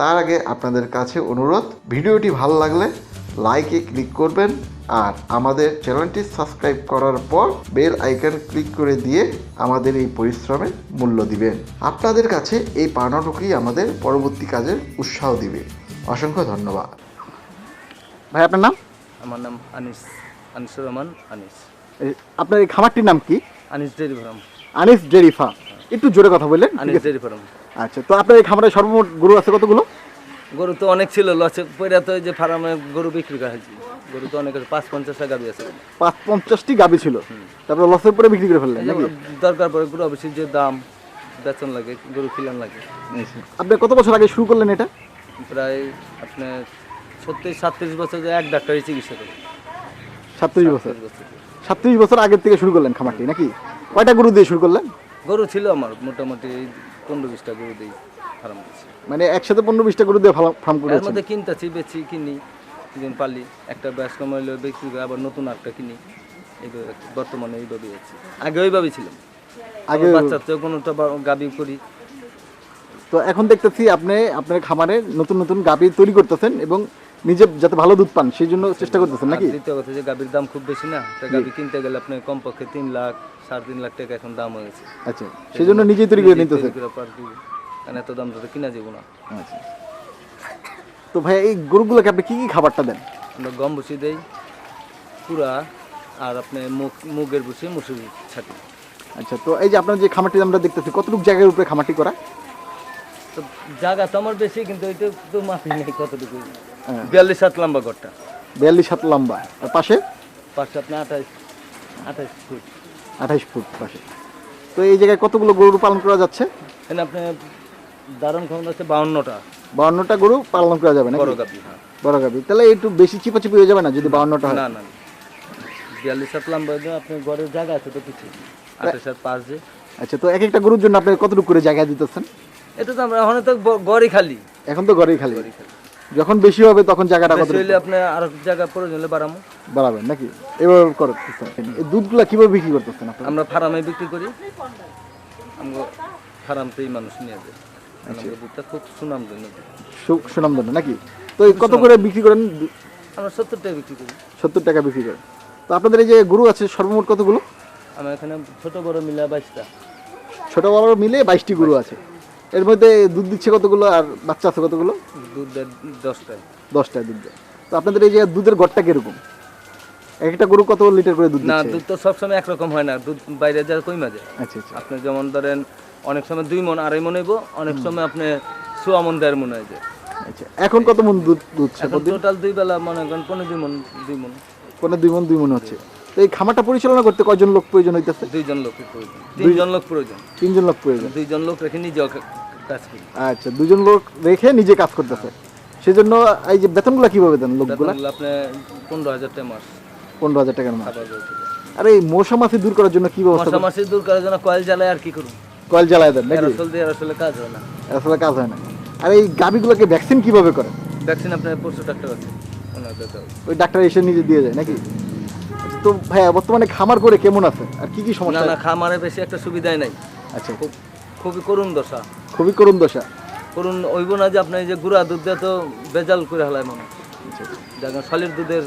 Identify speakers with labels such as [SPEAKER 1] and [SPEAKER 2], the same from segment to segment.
[SPEAKER 1] তার আগে আপনাদের কাছে অনুরোধ ভিডিওটি ভালো লাগলে লাইকে ক্লিক করবেন আর আমাদের চ্যানেলটি সাবস্ক্রাইব করার পর বেল আইকন ক্লিক করে দিয়ে আমাদের এই পরিশ্রমে মূল্য দিবেন। আপনাদের কাছে এই পাওনাটুকুই আমাদের পরবর্তী কাজের উৎসাহ দিবে। অসংখ্য ধন্যবাদ।
[SPEAKER 2] ভাই আপনার নাম?
[SPEAKER 3] আমার নাম আনিস আনিসুর রহমান আনিস।
[SPEAKER 2] এই, আপনার এই খামারটির নাম কি?
[SPEAKER 3] Anis dairy farm.
[SPEAKER 2] Anis dairy farm. একটু জোরে কথা বললেন
[SPEAKER 3] আনিস? Dairy farm.
[SPEAKER 2] আচ্ছা তো আপনার এই খামারে সর্বমোট গরু আছে কতগুলো?
[SPEAKER 3] গরু তো অনেক ছিল লসে পয়রা তো যে ফার্মে গরু বিক্রি করা হয়েছে। গরু তো অনেক পাঁচ পঞ্চাশটা গাবি আছে।
[SPEAKER 2] পাঁচ পঞ্চাশটি গাবি ছিল। তারপরে লসের পরে বিক্রি করে ফেললেন নাকি?
[SPEAKER 3] দরকার পড়ে গরু অবশ্যই যে দাম বেতন লাগে গরু খিলান লাগে।
[SPEAKER 2] আপনি কত বছর আগে শুরু করলেন এটা?
[SPEAKER 3] প্রায় আপনার ছত্রিশ সাতত্রিশ বছর এক ডাক্তারই চিকিৎসা করে।
[SPEAKER 2] সাতত্রিশ বছর।
[SPEAKER 3] সাতত্রিশ বছর।
[SPEAKER 2] সাতত্রিশ বছর আগের থেকে শুরু করলেন খামারটি নাকি? কয়টা গরু দিয়ে শুরু করলেন?
[SPEAKER 3] গরু ছিল আমার মোটামুটি পনেরো বিশটা গরু দিই ফার্ম
[SPEAKER 2] মানে একসাথে পনেরো বিশটা গরু দিয়ে ফার্ম
[SPEAKER 3] করে
[SPEAKER 2] এর
[SPEAKER 3] মধ্যে কিনতেছি বেচি কিনি যেদিন পালি একটা ব্যাস কমাইলে বিক্রি করে আবার নতুন একটা কিনি এইভাবে বর্তমানে এইভাবে আছে। আগে ওইভাবেই ছিলাম।
[SPEAKER 2] আগে
[SPEAKER 3] বাচ্চা বাচ্চাতেও কোনোটা গাবি করি।
[SPEAKER 2] তো এখন দেখতেছি আপনি আপনার খামারে নতুন নতুন গাবি তৈরি করতেছেন এবং নিজে যাতে ভালো দুধ পান সেই জন্য চেষ্টা করতেছেন নাকি?
[SPEAKER 3] দ্বিতীয় কথা যে গাবির দাম খুব বেশি না তা গাবি কিনতে গেলে আপনি কমপক্ষে তিন লাখ সাড়ে তিন লাখ টাকা এখন দাম হয়েছে।
[SPEAKER 2] আচ্ছা সেই জন্য নিজেই তৈরি করে নিতেছেন?
[SPEAKER 3] দিই। কারণ এত দাম তো কিনা যাব না।
[SPEAKER 2] আচ্ছা। তো ভাই এই গরুগুলোকে আপনি কি কি খাবারটা দেন?
[SPEAKER 3] আমরা গম বসি দেই পুরা আর আপনি মুগ মুগের বসি মুসুর ছাটি।
[SPEAKER 2] আচ্ছা তো এই যে আপনার যে খামারটি আমরা দেখতেছি কতটুকু জায়গার উপরে খামারটি করা?
[SPEAKER 3] তো জায়গা তো আমার বেশি কিন্তু এটা তো মাপি নেই কতটুকু। বিয়াল্লিশ সাত লম্বা ঘরটা।
[SPEAKER 2] বিয়াল্লিশ হাত লম্বা। আর পাশে?
[SPEAKER 3] পাঁচটা আপনি আঠাশ আঠাশ ফুট।
[SPEAKER 2] আঠাইশ ফুট পাশে। তো এই জায়গায় কতগুলো গরু পালন করা যাচ্ছে?
[SPEAKER 3] এখানে আপনি দারুণ ক্ষমতা হচ্ছে বাউন্নটা।
[SPEAKER 2] বাউন্নটা গরু পালন করা যাবে না
[SPEAKER 3] বড় হ্যাঁ।
[SPEAKER 2] বড় গাবি তাহলে একটু বেশি চিপাচিপি হয়ে যাবে না যদি বাউন্নটা হয়?
[SPEAKER 3] না না। বিয়াল্লিশ সাত লম্বা আপনার ঘরের জায়গা আছে তো কিছু। আঠাশ সাত পাঁচ যে।
[SPEAKER 2] আচ্ছা তো এক একটা গরুর জন্য আপনি কতটুকু করে জায়গা দিতেছেন?
[SPEAKER 3] এটা তো আমরা এখন তো গ- গড়ই খালি।
[SPEAKER 2] এখন তো
[SPEAKER 3] গড়ই খালি।
[SPEAKER 2] যখন বেশি হবে তখন জায়গাটা কত
[SPEAKER 3] হইলে আপনি আর জায়গা প্রয়োজন হলে বাড়ামো।
[SPEAKER 2] বাড়াবেন নাকি? এভাবে করতেছেন এই দুধগুলা কীভাবে বিক্রি করতেছেন আপনারা?
[SPEAKER 3] আমরা ফার্মে বিক্রি করি। আমরা ফার্মতেই মানুষ নিয়ে যায়। আমাদের দুধটা খুব সুনাম জন্য
[SPEAKER 2] সু- সুনামধন্য নাকি? তো কত করে বিক্রি করেন
[SPEAKER 3] আমরা সত্তর টাকা বিক্রি করি।
[SPEAKER 2] সত্তর টাকা বিক্রি করেন। তো আপনাদের এই যে গরু আছে সর্বমোট কতগুলো?
[SPEAKER 3] আমরা এখানে ছোট বড় মিলা বাইশটা।
[SPEAKER 2] ছোট বড় মিলে বাইশটি গরু আছে। এর মধ্যে দুধ দিচ্ছে কতগুলো আর বাচ্চা আছে কতগুলো?
[SPEAKER 3] দুধ দেয় দশটায়
[SPEAKER 2] দশটায় দুধ দেয়। তো আপনাদের এই যে দুধের গড়টা কীরকম? একটা গরু কত লিটার করে দুধ
[SPEAKER 3] না দুধ তো সবসময় একরকম হয় না দুধ বাইরে যা কইমা যায়
[SPEAKER 2] আচ্ছা আচ্ছা।
[SPEAKER 3] আপনি যেমন ধরেন অনেক সময় দুই মন আড়াই মন হইব অনেক সময় আপনি সোয়া মন দেড় মন হয়ে যায়।
[SPEAKER 2] আচ্ছা এখন কত মন দুধ
[SPEAKER 3] এখন টোটাল দুই বেলা মনে করেন পনেরো দুই মন দুই মন।
[SPEAKER 2] কোনো দুই মন দুই মন হচ্ছে। তো এই খামারটা পরিচালনা করতে কয়জন লোক প্রয়োজন হইতেছে?
[SPEAKER 3] দুইজন লোকের প্রয়োজন। তিনজন লোক প্রয়োজন।
[SPEAKER 2] তিনজন লোক প্রয়োজন।
[SPEAKER 3] দুইজন লোক রেখে নিজেও কা- কাজ করি।
[SPEAKER 2] আচ্ছা দুজন লোক রেখে নিজে কাজ করতেছে। সেজন্য এই যে বেতনগুলো কীভাবে দেন লোকগুলা?
[SPEAKER 3] আপনি পনেরো হাজার টাকা মাস।
[SPEAKER 2] পনেরো হাজার টাকার মাস। আর এই মশা মাছি দূর করার জন্য কি ব্যবস্থা
[SPEAKER 3] মশা মাসি দূর করার জন্য কয়েল জ্বালায় আর কি করুন।
[SPEAKER 2] কয়েল জ্বালায় দেন নাকি?
[SPEAKER 3] অ্যারোসল দিয়ে অ্যারোসলে কাজ হয় না।
[SPEAKER 2] আসলে কাজ হয় না। আর এই গাবিগুলোকে ভ্যাকসিন কীভাবে করেন?
[SPEAKER 3] ভ্যাকসিন আপনার পরশু ডাক্তার আছে।
[SPEAKER 2] ওই ডাক্তার এসে নিজে দিয়ে যায় নাকি? তো ভাইয়া বর্তমানে খামার করে কেমন আছে? আর কি কি সমস্যা?
[SPEAKER 3] না খামারে বেশি একটা সুবিধাই নাই।
[SPEAKER 2] আচ্ছা।
[SPEAKER 3] খুব খুবই করুণ দশা।
[SPEAKER 2] খুবই করুণ দশা।
[SPEAKER 3] করুণ ওইব না যে আপনি এই যে গুড়া দুধ দিয়ে তো বেজাল করে হালায় মানুষ।
[SPEAKER 2] আচ্ছা, আচ্ছা।
[SPEAKER 3] যেমন সলিড দুধের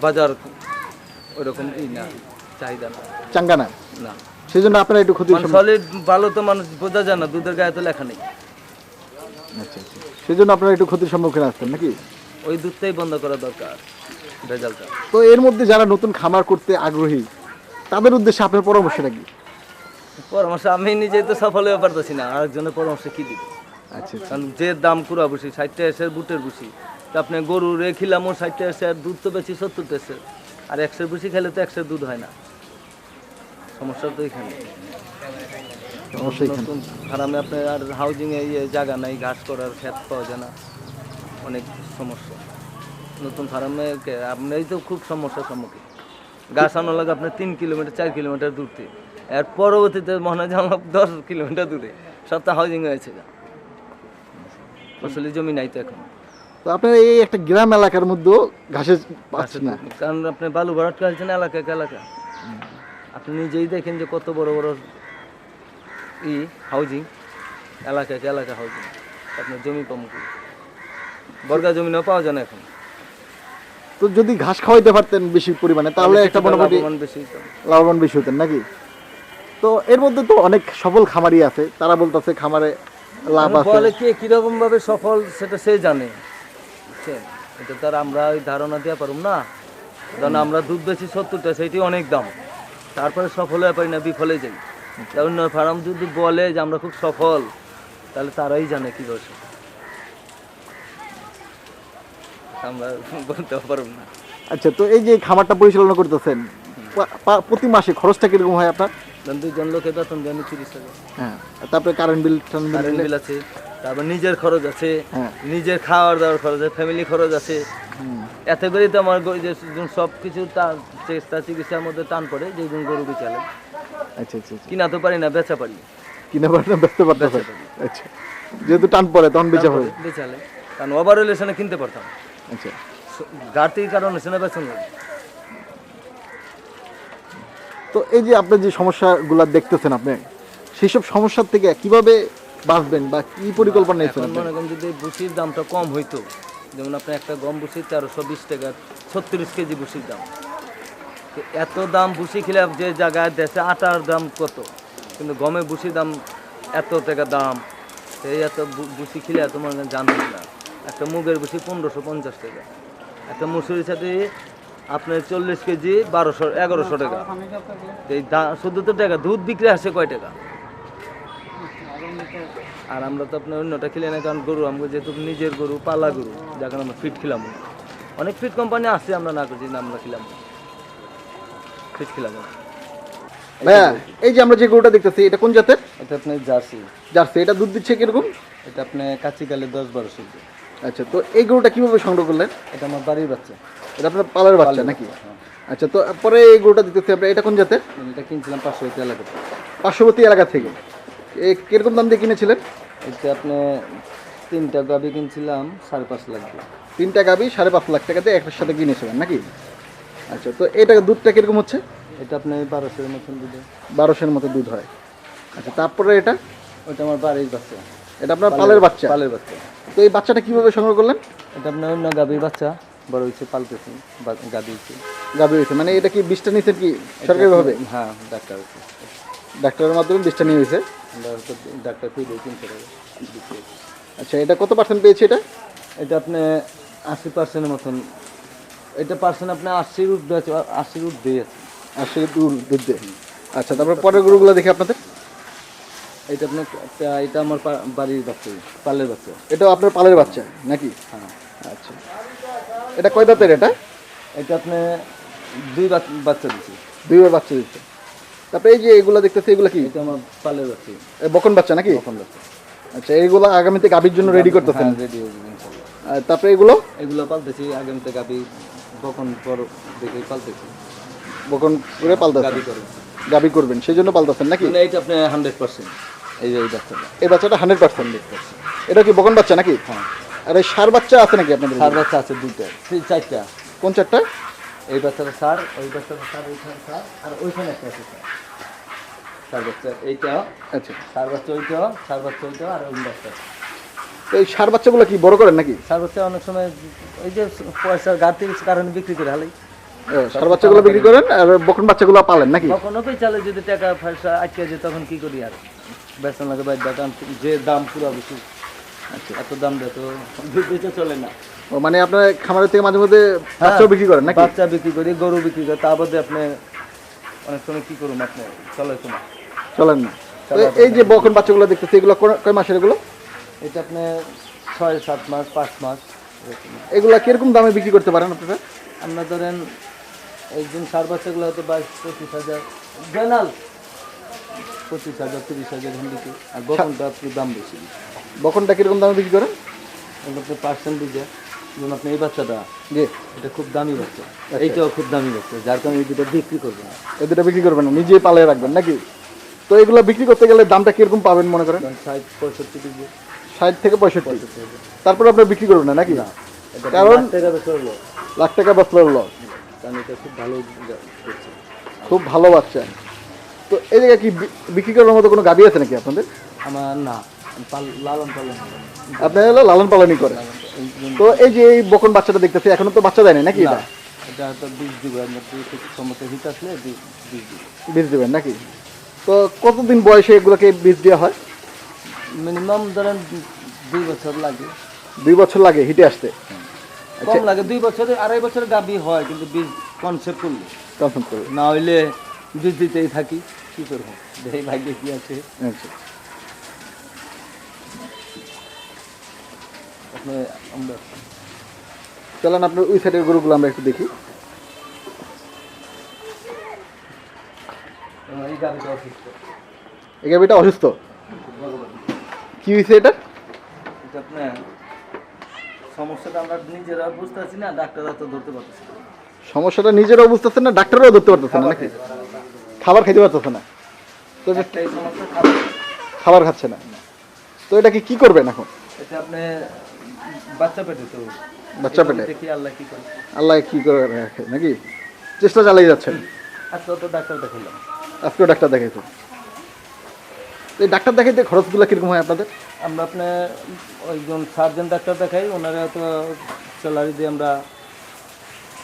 [SPEAKER 3] বাজার ওইরকম ই না চাহিদা না।
[SPEAKER 2] চাঙ্গা না?
[SPEAKER 3] না।
[SPEAKER 2] সেই জন্য আপনারা একটু ক্ষতি
[SPEAKER 3] মানে সলিড ভালো তো মানুষ বোঝা যায় না দুধের গায়ে তো লেখা নেই।
[SPEAKER 2] আচ্ছা আচ্ছা। সেই জন্য আপনারা একটু ক্ষতির সম্মুখীন আসছেন নাকি?
[SPEAKER 3] ওই দুধটাই বন্ধ করা দরকার। ভেজালটা
[SPEAKER 2] তো এর মধ্যে যারা নতুন খামার করতে আগ্রহী তাদের উদ্দেশ্যে আপনার পরামর্শটা কি?
[SPEAKER 3] পরামর্শ আমি নিজেই তো সফল হয়ে পারতেছি না আরেকজনের পরামর্শ কি দিব?
[SPEAKER 2] আচ্ছা আচ্ছা।
[SPEAKER 3] কারণ যে দাম কুড়া বসি ষাটটা এসে বুটের বসি তা আপনি গরু রেখিলাম ষাটটা এসে আর দুধ তো বেশি সত্তর এসে আর একশোর বসি খেলে তো একশো দুধ হয় না। সমস্যা তো এখানে। নতুন ফার্মে আপনার আর হাউজিংয়ে ইয়ে জায়গা নাই ঘাস করার ক্ষেত পাওয়া যায় না। অনেক সমস্যা। নতুন ফার্মে আপনারই তো খুব সমস্যার সম্মুখীন। গাছ আনা লাগে আপনার তিন কিলোমিটার চার কিলোমিটার দূর থেকে এর পরবর্তীতে মনে হয় যে আমার দশ কিলোমিটার দূরে। সব তো হাউজিং হয়েছে আসলে জমি নাই তো এখন।
[SPEAKER 2] তো আপনার এই একটা গ্রাম এলাকার মধ্যেও ঘাসের পাচ্ছেন না।
[SPEAKER 3] কারণ আপনি বালু ভরাট করেছেন এলাকা এলাকা। আপনি নিজেই দেখেন যে কত বড় বড় ই হাউজিং এলাকা এলাকা হাউজিং আপনার জমি কম। বর্গা জমিনও পাওয়া যায় না এখন।
[SPEAKER 2] তো যদি ঘাস খাওয়াইতে পারতেন বেশি পরিমাণে তাহলে একটা মোটামুটি
[SPEAKER 3] লাভবান বেশি
[SPEAKER 2] লাভবান বেশি হতেন নাকি? তো এর মধ্যে তো অনেক সফল খামারি আছে তারা বলতেছে খামারে লাভ আছে।
[SPEAKER 3] ফলে কে কীরকম ভাবে সফল সেটা সে জানে। এটা তার আমরা ওই ধারণা দেওয়া পারুম না। কারণ আমরা দুধ বেশি সত্তরটা সেইটি অনেক দাম। তারপরে সফল হয়ে পারি না বিফলে যাই। অন্য ফার্ম যদি বলে যে আমরা খুব সফল তাহলে তারাই জানে কি করছে আমরা বলতে পারব না।
[SPEAKER 2] আচ্ছা তো এই যে খামারটা পরিচালনা করতেছেন প্রতি মাসে খরচটা কীরকম হয় আপনার?
[SPEAKER 3] দুজন লোকে বেতন তিরিশ টাকা।
[SPEAKER 2] হ্যাঁ তারপরে কারেন্ট বিল
[SPEAKER 3] কারেন্ট বিল আছে তারপর নিজের খরচ আছে
[SPEAKER 2] হ্যাঁ।
[SPEAKER 3] নিজের খাওয়ার দাওয়ার খরচ আছে ফ্যামিলি খরচ আছে। এত করেই তো আমার সব কিছু চেষ্টা চিকিৎসার মধ্যে টান পড়ে যে গরু বিচালে।
[SPEAKER 2] আচ্ছা আচ্ছা আচ্ছা।
[SPEAKER 3] কিনা তো পারি না বেচা পারি।
[SPEAKER 2] কিনে পারেন ব্যস্ত পারতেছেন আচ্ছা যেহেতু টান পড়ে তখন বেচা হবে
[SPEAKER 3] বেচালে। কারণ ওভার রিলেশনে কিনতে পারতাম।
[SPEAKER 2] আচ্ছা।
[SPEAKER 3] ঘাটতির কারণে
[SPEAKER 2] তো এই যে আপনার যে সমস্যাগুলো দেখতেছেন আপনি সেই সব সমস্যার থেকে কীভাবে বাঁচবেন বা কি পরিকল্পনা নিয়েছেন
[SPEAKER 3] মনে করেন যদি ভুসির দামটা কম হইতো যেমন আপনার একটা গম ভুসি তেরোশো বিশ টাকা ছত্রিশ কেজি ভুসির দাম। তো এত দাম ভুসি খেলে যে জায়গায় দেশে আটার দাম কত? কিন্তু গমে ভুসির দাম এত টাকা দাম সেই এত ভুসি খেলে এত মনে করেন জানতেন না। একটা মুগের ভুসি পনেরোশো পঞ্চাশ টাকা। একটা মুসুরির সাথে আপনার চল্লিশ কেজি বারোশো এগারোশো টাকা। এই শুধু তো টাকা দুধ বিক্রি আসে কয় টাকা? আর আমরা তো আপনার অন্যটা খেলে না কারণ গরু আমরা যেহেতু নিজের গরু পালা গরু কারণে আমরা ফিট খেলাম। অনেক ফিট কোম্পানি আছে আমরা না করছি না আমরা খেলাম। ফিট খেলাম।
[SPEAKER 2] ভাইয়া এই যে আমরা যে গরুটা দেখতেছি এটা কোন জাতের?
[SPEAKER 3] এটা আপনার জার্সি।
[SPEAKER 2] জার্সি এটা দুধ দিচ্ছে কীরকম?
[SPEAKER 3] এটা আপনি কাচিকালে দশ বারোশো।
[SPEAKER 2] আচ্ছা তো এই গরুটা কীভাবে সংগ্রহ করলেন?
[SPEAKER 3] এটা আমার বাড়ির বাচ্চা।
[SPEAKER 2] এটা আপনার পালের বাচ্চা নাকি? আচ্ছা তো পরে এই গরুটা দিতেছি আপনি এটা কোন জাতের?
[SPEAKER 3] এটা কিনছিলাম পার্শ্ববর্তী হইতে এলাকাতে
[SPEAKER 2] পার্শ্ববর্তী এলাকা থেকে। এ কীরকম দাম দিয়ে কিনেছিলেন?
[SPEAKER 3] এটা আপনি তিনটা গাবি কিনছিলাম সাড়ে পাঁচ লাখ দিয়ে।
[SPEAKER 2] তিনটা গাবি সাড়ে পাঁচ লাখ টাকাতে একটার সাথে কিনেছিলেন নাকি? আচ্ছা তো এটা দুধটা কীরকম হচ্ছে?
[SPEAKER 3] এটা আপনি বারোশোর মতন দিবে
[SPEAKER 2] বারোশোর মতো দুধ হয়। আচ্ছা তারপরে এটা?
[SPEAKER 3] ওটা আমার বাড়ির বাচ্চা।
[SPEAKER 2] এটা আপনার পালের বাচ্চা।
[SPEAKER 3] পালের বাচ্চা।
[SPEAKER 2] তো এই বাচ্চাটা কীভাবে সংগ্রহ করলেন?
[SPEAKER 3] এটা আপনার অন্য গাবির বাচ্চা বড় হয়েছে পালতেছি গাবি হয়েছে।
[SPEAKER 2] গাবি হয়েছে মানে এটা কি বিষটা নিয়েছেন কি সরকারিভাবে?
[SPEAKER 3] হ্যাঁ ডাক্তার
[SPEAKER 2] ডাক্তারের মাধ্যমে বিষটা নিয়ে হয়েছে?
[SPEAKER 3] ডাক্তার টাকা দিচ্ছে।
[SPEAKER 2] আচ্ছা এটা কত পার্সেন্ট পেয়েছে এটা?
[SPEAKER 3] এটা আপনি আশি পার্সেন্টের মতন। এটা পার্সেন্ট আপনি আশির উঠবে আছে আশির উঠবেই আছে।
[SPEAKER 2] দুধ দেয় আচ্ছা তারপর পরের গরুগুলো দেখি আপনাদের।
[SPEAKER 3] এটা আপনার এটা আমার বাড়ির বাচ্চা পালের বাচ্চা।
[SPEAKER 2] এটাও আপনার পালের বাচ্চা নাকি?
[SPEAKER 3] হ্যাঁ
[SPEAKER 2] আচ্ছা। এটা কয় দাঁতের এটা?
[SPEAKER 3] এটা আপনি দুই বাচ- বাচ্চা দিচ্ছি।
[SPEAKER 2] দুইবার বাচ্চা দিচ্ছে। তারপরে এই যে এগুলো দেখতেছি এগুলো কি?
[SPEAKER 3] এটা আমার পালের বাচ্চা।
[SPEAKER 2] বকন বাচ্চা নাকি?
[SPEAKER 3] কখন বাচ্চা।
[SPEAKER 2] আচ্ছা এইগুলো আগামীতে গাভীর জন্য রেডি করতেছেন
[SPEAKER 3] হ্যাঁ রেডি হয়ে যাবে
[SPEAKER 2] আর তারপরে এগুলো?
[SPEAKER 3] এগুলো পালতেছি আগামীতে গাবি কখন বড় দেখে পালতেছি।
[SPEAKER 2] বকন করে পালতেছেন।
[SPEAKER 3] গাবি করে।
[SPEAKER 2] গাভী করবেন সেই জন্য পালতেছেন নাকি?
[SPEAKER 3] মানে এইটা আপনি হান্ড্রেড পার্সেন্ট এই যে এই বাচ্চাটা।
[SPEAKER 2] এই বাচ্চাটা হান্ড্রেড পার্সেন্ট এটা কি বকন বাচ্চা নাকি?
[SPEAKER 3] হ্যাঁ।
[SPEAKER 2] আর এই সার বাচ্চা আছে নাকি আপনাদের
[SPEAKER 3] সার বাচ্চা আছে দুইটা তিন চারটা।
[SPEAKER 2] কোন চারটা?
[SPEAKER 3] এই বাচ্চাটা সার ওই বাচ্চাটা সার ওইখানে সার আর ওইখানে একটা আছে সার। সার বাচ্চা এইটা
[SPEAKER 2] আচ্ছা।
[SPEAKER 3] সার বাচ্চা ওইটা সার বাচ্চা ওইটা আর ওই বাচ্চা।
[SPEAKER 2] এই সার বাচ্চাগুলো কি বড় করেন নাকি?
[SPEAKER 3] সার বাচ্চা অনেক সময় ওই যে পয়সার ঘাটতির কারণে বিক্রি করে হালাই।
[SPEAKER 2] সার বাচ্চাগুলো বিক্রি করেন? আর বকন বাচ্চাগুলো পালেন নাকি?
[SPEAKER 3] কই চালে যদি টাকা পয়সা আটকে যায় তখন কি করি আর? বেতন লাগে বাইর দাম যে দাম পুরো বেশি। আচ্ছা। এত দাম দেয় তো দিতে চলে না।
[SPEAKER 2] মানে আপনার খামারের থেকে মাঝে মধ্যে বাচ্চাও বিক্রি করেন নাকি?
[SPEAKER 3] বাচ্চা বিক্রি করি গরু বিক্রি করি তার মধ্যে আপনি অনেক সময় কি করুন আপনি? চলে না।
[SPEAKER 2] চলেন না। এই যে বকন বাচ্চাগুলো দেখতেছি এগুলো কয় মাসের এগুলো?
[SPEAKER 3] এটা আপনি ছয় সাত মাস পাঁচ মাস।
[SPEAKER 2] এগুলা কীরকম দামে বিক্রি করতে পারেন আপনারা?
[SPEAKER 3] আপনার ধরেন একজন সার বাচ্চাগুলো হয়তো বাইশ পঁচিশ হাজার। জেনাল পঁচিশ হাজার তিরিশ হাজার হিন্দিতে। আর বকনটা আপনি দাম বেশি।
[SPEAKER 2] বকনটা কীরকম দামে বিক্রি করেন?
[SPEAKER 3] আপনি পার্সেন্ট দিয়ে যেমন আপনি এই বাচ্চাটা
[SPEAKER 2] জি।
[SPEAKER 3] এটা খুব দামি বাচ্চা। এইটাও খুব দামি বাচ্চা যার কারণে এই দুটো বিক্রি করবে না
[SPEAKER 2] এই দুটো বিক্রি করবেন না নিজেই পালিয়ে রাখবেন নাকি? তো এগুলো বিক্রি করতে গেলে দামটা কীরকম পাবেন মনে করেন?
[SPEAKER 3] ষাট পঁয়ষট্টি কেজি।
[SPEAKER 2] ষাট থেকে পঁয়ষট্টি। তারপর আপনার বিক্রি করবেন না নাকি?
[SPEAKER 3] এটা
[SPEAKER 2] কারণ
[SPEAKER 3] লাখ টাকা বেশি
[SPEAKER 2] লাখ টাকা বাঁচলো লস
[SPEAKER 3] কারণ এটা খুব ভালো করছে।
[SPEAKER 2] খুব ভালো বাচ্চা। তো এই জায়গায় কি বিক্রি করার মতো কোনো গাবি আছে নাকি আপনাদের?
[SPEAKER 3] আমার না লালন পালন।
[SPEAKER 2] আপনারা লালন পালনই করেন। তো এই যে এই বকন বাচ্চাটা দেখতেছি এখনও তো বাচ্চা দেয়নি নাকি এটা?
[SPEAKER 3] এটা বীজ দিব আমরা কিছু সময় হিট আসলে বীজ বীজ দিব।
[SPEAKER 2] বীজ দেবেন নাকি? তো কতদিন বয়সে এগুলোকে বীজ দেওয়া হয়?
[SPEAKER 3] মিনিমাম ধরেন দুই বছর লাগে।
[SPEAKER 2] দুই বছর লাগে হিটে আসতে। আচ্ছা।
[SPEAKER 3] কম লাগে দুই বছরে আড়াই বছর গাবি হয় কিন্তু বীজ কনসেপ্ট করলে।
[SPEAKER 2] কনফার্ম করে
[SPEAKER 3] না হইলে বীজ দিতেই থাকি কি করব? দেখি ভাগ্যে কি আছে?
[SPEAKER 2] আচ্ছা।
[SPEAKER 3] আমরা
[SPEAKER 2] চলেন আপনার ওই সাইডের গরুগুলো আমরা একটু দেখি।
[SPEAKER 3] এই গাবিটা অসুস্থ।
[SPEAKER 2] এই গাভিটা অসুস্থ? কি হয়েছে এটা?
[SPEAKER 3] এটা আপনার সমস্যাটা আমরা নিজেরা বুঝতে পারছি না ডাক্তাররা তো ধরতে পারতেছি।
[SPEAKER 2] সমস্যাটা নিজেরাও বুঝতেছেন না ডাক্তাররাও ধরতে পারতেছে না নাকি? খাবার খাইতে পারতেছে না। তো
[SPEAKER 3] খাবার।
[SPEAKER 2] খাচ্ছে না। তো এটা কি করবেন এখন?
[SPEAKER 3] এটা আপনি বাচ্চা পেটে তো।
[SPEAKER 2] বাচ্চা পেটে?
[SPEAKER 3] দেখি আল্লাহ কি করে।
[SPEAKER 2] আল্লাহ কি করে রাখে নাকি? চেষ্টা চালিয়ে যাচ্ছেন?
[SPEAKER 3] আজকে তো ডাক্তার দেখালাম
[SPEAKER 2] আজকেও ডাক্তার দেখাইছে। তো এই ডাক্তার দেখাইতে খরচগুলো কীরকম হয় আপনাদের?
[SPEAKER 3] আমরা আপনার ওইজন সার্জন ডাক্তার দেখাই ওনারা তো স্যালারি দিয়ে আমরা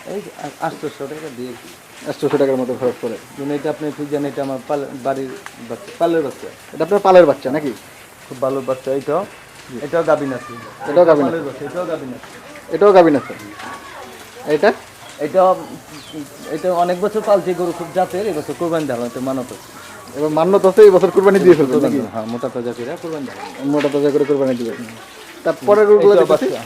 [SPEAKER 3] এই আটশোশো টাকা দিয়ে
[SPEAKER 2] একশোশো টাকার মতো খরচ পড়ে
[SPEAKER 3] যেন এটা আপনি ঠিক জানেন এটা আমার পাল- বাড়ির বাচ্চা পালের বাচ্চা।
[SPEAKER 2] এটা আপনার পালের বাচ্চা নাকি?
[SPEAKER 3] খুব ভালো বাচ্চা এটাও। এটাও গাবিন আছে
[SPEAKER 2] এটাও আছে।
[SPEAKER 3] বাচ্চা এটাও গাবিন আছে
[SPEAKER 2] এটাও গাভিন আছে এটা?
[SPEAKER 3] এটা এটা অনেক বছর পালছে গরু খুব জাতের এবছর কোরবানি দেওয়া হয় মানত আছে
[SPEAKER 2] এবার মান্যত আছে এই বছর কুরবানি দিয়ে ফেলবেন নাকি?
[SPEAKER 3] হ্যাঁ মোটা তাজা করে কোরবানি।
[SPEAKER 2] মোটা তাজা করে কুরবানি দিবেন তারপরে গরুগুলো
[SPEAKER 3] এটাও বাচ্চা।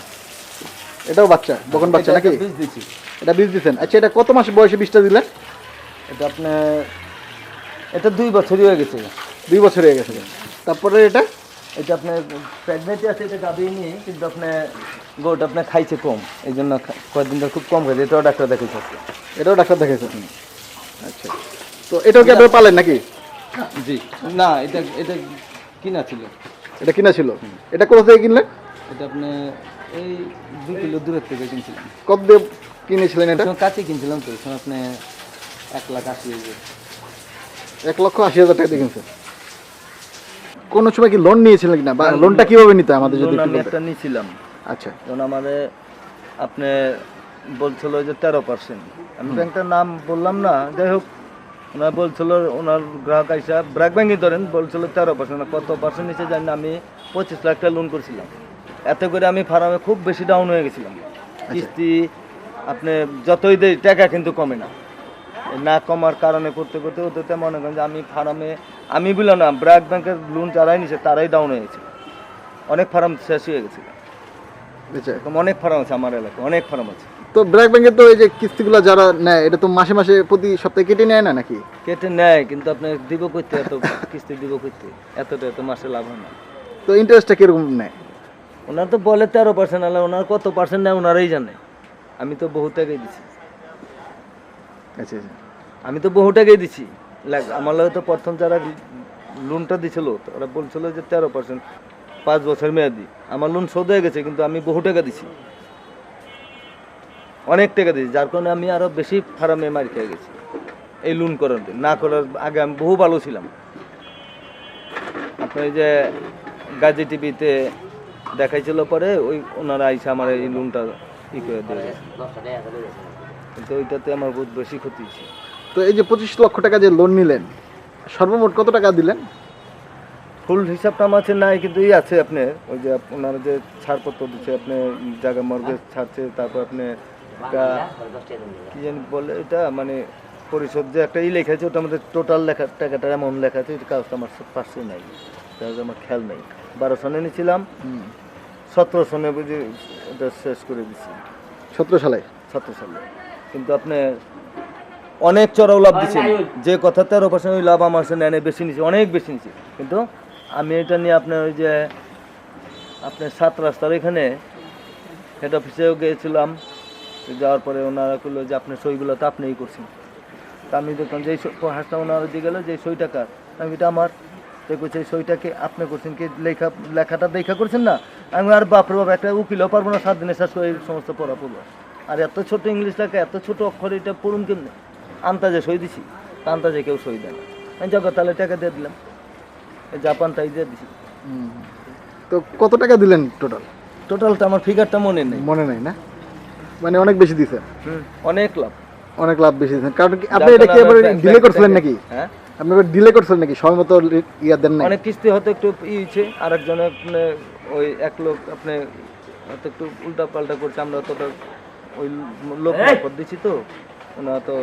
[SPEAKER 2] এটাও বাচ্চা বকন বাচ্চা নাকি?
[SPEAKER 3] বীজ
[SPEAKER 2] এটা বীজ দিচ্ছেন আচ্ছা এটা কত মাস বয়সে বীজটা দিলেন?
[SPEAKER 3] এটা আপনার এটা দুই বছরই হয়ে গেছে।
[SPEAKER 2] দুই বছর হয়ে গেছে। তারপরে এটা?
[SPEAKER 3] এটা আপনার প্রেগনেন্সি আছে এটা গাবি নিয়ে কিন্তু আপনার গরুটা আপনার খাইছে কম। এই জন্য কয়েকদিন ধরে খুব কম খাইছে। এটাও ডাক্তার দেখাইছে
[SPEAKER 2] এটাও ডাক্তার দেখাইছে। আচ্ছা। তো এটাও কি আপনারা পালেন নাকি?
[SPEAKER 3] জি। না এটা এটা কিনা ছিল।
[SPEAKER 2] এটা কিনা ছিল? এটা কোথা থেকে কিনলেন?
[SPEAKER 3] এটা আপনার এই দুই কিলো দূরের থেকে কিনছিলাম
[SPEAKER 2] কত দিয়ে কিনেছিলেন এটা?
[SPEAKER 3] কাছে কিনছিলাম তো তখন আপনি এক লাখ আশি হাজার।
[SPEAKER 2] এক লক্ষ আশি হাজার টাকা দিয়ে কিনছেন। কোন সময় কি লোন নিয়েছিলেন কিনা? বা লোনটা কীভাবে নিতে আমাদের যদি
[SPEAKER 3] লোন আমি একটা নিয়েছিলাম।
[SPEAKER 2] আচ্ছা।
[SPEAKER 3] তখন আমারে আপনি বলছিল যে তেরো পার্সেন্ট আমি ব্যাংকটার নাম বললাম না যাই হোক ওনার বলছিল ওনার গ্রাহক আইসা ব্র্যাক ব্যাংকই ধরেন বলছিল তেরো পার্সেন্ট। কত পার্সেন্ট নিচে জানি আমি পঁচিশ লাখ টাকা লোন করছিলাম। এত করে আমি ফার্মে খুব বেশি ডাউন হয়ে গেছিলাম। কিস্তি আপনি যতই দেই টাকা কিন্তু কমে না। না কমার কারণে করতে করতে করতে মনে করেন যে আমি ফার্মে আমি বললাম না ব্র্যাক ব্যাংকের লোন যারাই নিছে তারাই ডাউন হয়ে গেছে। অনেক ফার্ম শেষ হয়ে গেছে।
[SPEAKER 2] আচ্ছা।
[SPEAKER 3] অনেক ফার্ম আছে আমার এলাকায় অনেক ফার্ম আছে।
[SPEAKER 2] তো ব্র্যাক ব্যাংকে তো এই যে কিস্তিগুলো যারা নেয় এটা তো মাসে মাসে প্রতি সপ্তাহে কেটে নেয় না নাকি?
[SPEAKER 3] কেটে নেয় কিন্তু আপনি দিব করতে এত কিস্তি দিব করতে এতটা এত মাসে লাভ হয় না।
[SPEAKER 2] তো ইন্টারেস্টটা কীরকম নেয়?
[SPEAKER 3] ওনার তো বলে তেরো পার্সেন্ট আলে ওনার কত পার্সেন্ট নেয় ওনারাই জানে। আমি তো বহু টাকাই দিছি।
[SPEAKER 2] আচ্ছা আচ্ছা।
[SPEAKER 3] আমি তো বহু টাকাই দিছি। লাগ- আমার লগে তো প্রথম যারা লোনটা দিছিল ওরা বলছিল যে তেরো পার্সেন্ট পাঁচ বছর মেয়াদি। আমার লোন শোধ হয়ে গেছে কিন্তু আমি বহু টাকা দিছি। অনেক টাকা দিয়েছি যার কারণে আমি আরও বেশি ফার্মে মার খেয়ে গেছি। এই লোন করার না করার আগে আমি বহু ভালো ছিলাম। আপনার এই যে গাজী টিভিতে দেখাইছিল পরে ওই ওনারা আইসা আমার এই লোনটা ই করে দিয়ে। কিন্তু ওইটাতে আমার বহুত বেশি ক্ষতি হয়েছে।
[SPEAKER 2] তো এই যে পঁচিশ লক্ষ টাকা যে লোন নিলেন সর্বমোট কত টাকা দিলেন?
[SPEAKER 3] ফুল হিসাবটা আমার আছে নাই কিন্তু এই আছে আপনার ওই যে আপ- ওনারা যে ছাড়পত্র দিচ্ছে আপনি জায়গা মর্গে ছাড়ছে তারপর আপনি একটা কি জানি বলে এটা মানে পরিশোধ যে একটা ই লেখা আছে ওটা আমাদের টোটাল লেখা টাকাটা এমন লেখা আছে কাজটা আমার পাশে নাই। কাজটা আমার খেয়াল নেই। বারো সনে নিয়েছিলাম সতেরো সনে বুঝি এটা শেষ করে দিচ্ছি
[SPEAKER 2] সতেরো সালে?
[SPEAKER 3] সতেরো সালে। কিন্তু আপনি অনেক চড়াও লাভ দিচ্ছেন যে কথা তেরো পার্সেন্ট ওই লাভ আমার কাছে নেয় বেশি নিচ্ছে অনেক বেশি নিচ্ছে কিন্তু আমি এটা নিয়ে আপনার ওই যে আপনার সাত রাস্তার এখানে হেড অফিসেও গিয়েছিলাম। তো যাওয়ার পরে ওনারা করল যে আপনার সইগুলো তো আপনিই করছেন। তা আমি দেখলাম যে হাসটা ওনারা দিয়ে গেলো যে সইটা কার? আমি এটা আমার। তো এই সইটাকে আপনি করছেন কি? লেখা লেখাটা দেখা করছেন না? আমি আর বাপরে বাপ একটা উকিলও পারব না সাত দিনে শেষ করে এই সমস্ত পড়া পড়ব। আর এত ছোট ইংলিশ লেখা এত ছোট অক্ষর এটা পড়ুন কেমনে? আন্তাজে সই দিছি। আন্তাজে কেউ সই দেয় না। আমি জগৎ তাহলে টাকা দিয়ে দিলাম। জাপান তাই দিয়ে দিছি।
[SPEAKER 2] তো কত টাকা দিলেন টোটাল?
[SPEAKER 3] টোটালটা আমার ফিগারটা মনে নেই।
[SPEAKER 2] মনে নেই না? মানে অনেক বেশি দিছে।
[SPEAKER 3] অনেক লাভ।
[SPEAKER 2] অনেক লাভ বেশি দিয়েছেন কারণ কি আপনি এটা কি এবারে ডিলে করছিলেন নাকি?
[SPEAKER 3] হ্যাঁ।
[SPEAKER 2] আপনি ডিলে করছিলেন নাকি? সময় মতো ইয়া দেন নাই।
[SPEAKER 3] অনেক কিস্তি হয়তো একটু ই হয়েছে আর একজনে আপনি ওই এক লোক আপনি হয়তো একটু উল্টা পাল্টা করছে আমরা অতটা ওই লোক মারফত দিচ্ছি তো ওনারা তো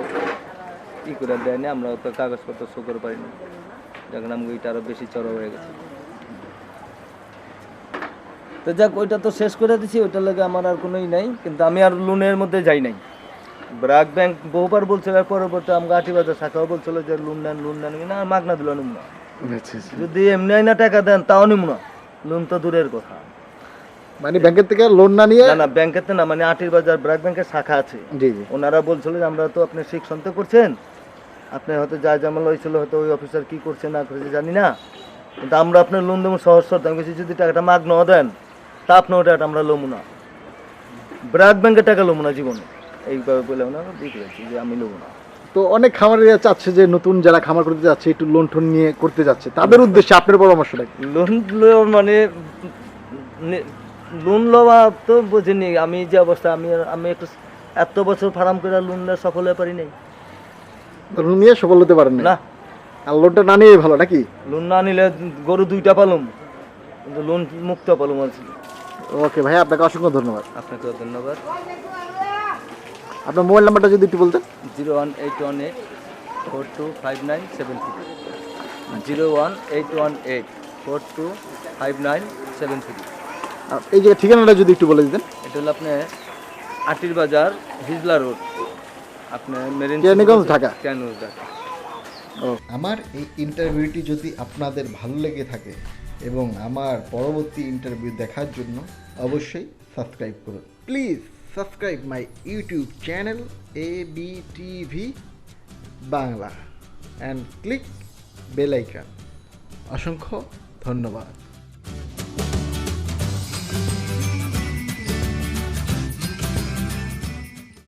[SPEAKER 3] ই করে দেয়নি আমরা তো কাগজপত্র শো করে পারিনি যখন আমি ওইটা আরও বেশি চড়া হয়ে গেছে। তো যাক ওইটা তো শেষ করে দিছি ওইটার লাগে আমার আর কোনোই নাই কিন্তু আমি আর লোনের মধ্যে যাই নাই। ব্রাক ব্যাংক বহুবার বলছিল আর পরবর্তী আমাকে আটি বাজার শাখাও বলছিল যে লোন নেন লোন নেন না আর মাগনা দিল না
[SPEAKER 2] আচ্ছা, আচ্ছা।
[SPEAKER 3] যদি এমনি না টাকা দেন তাও নিব না। লোন তো দূরের কথা।
[SPEAKER 2] মানে ব্যাংকের থেকে লোন না নিয়ে
[SPEAKER 3] না না ব্যাংকেতে না মানে আটির বাজার ব্র্যাক ব্যাংকের শাখা আছে।
[SPEAKER 2] জি জি।
[SPEAKER 3] ওনারা বলছিল যে আমরা তো আপনি শিক্ষণ তো করছেন। আপনি হয়তো যা জামাল হয়েছিল হয়তো ওই অফিসার কি করছে না করছে জানি না। কিন্তু আমরা আপনার লোন দেবো সহজ শর্ত। আমি যদি টাকাটা মাগ ন দেন তা আপনি ওটা আমরা লোমু না। ব্র্যাক ব্যাংকের টাকা লোমু না জীবনে। এইভাবে বলে আমরা বুঝতে দিয়েছি যে আমি লোবো না।
[SPEAKER 2] তো অনেক খামারিরা চাচ্ছে যে নতুন যারা খামার করতে যাচ্ছে একটু লোন টোন নিয়ে করতে যাচ্ছে। তাদের উদ্দেশ্যে আপনার পরামর্শটা কি?
[SPEAKER 3] লোন মানে লোন লওয়া তো বুঝিনি। আমি যে অবস্থা আমি আমি একটু এত বছর ফার্ম করে লোন নেওয়া সফল হয়ে পারি নাই।
[SPEAKER 2] লোন নিয়ে সফল হতে পারেন
[SPEAKER 3] না।
[SPEAKER 2] আর লোনটা না নিয়ে ভালো নাকি?
[SPEAKER 3] লোন না নিলে গরু দুইটা পালুম। কিন্তু লোন মুক্ত পালুম আর কি।
[SPEAKER 2] ওকে ভাই আপনাকে অসংখ্য ধন্যবাদ।
[SPEAKER 3] আপনাকে ধন্যবাদ।
[SPEAKER 2] আপনার মোবাইল নাম্বারটা যদি একটু বলতেন।
[SPEAKER 3] Zero one eight one eight four two five nine seven three. Zero one eight one eight four two five nine seven three.
[SPEAKER 2] আর এই যে ঠিকানাটা যদি একটু বলে দিতেন।
[SPEAKER 3] এটা হলো আপনি আটির বাজার হিজলা রোড। আপনার মেরিন
[SPEAKER 2] কেরানীগঞ্জ, ঢাকা।
[SPEAKER 3] কেরানীগঞ্জ, ঢাকা।
[SPEAKER 1] আমার এই ইন্টারভিউটি যদি আপনাদের ভালো লেগে থাকে এবং আমার পরবর্তী ইন্টারভিউ দেখার জন্য অবশ্যই সাবস্ক্রাইব করুন। Please subscribe my YouTube channel A B TV Bangla and click bell icon অসংখ্য ধন্যবাদ।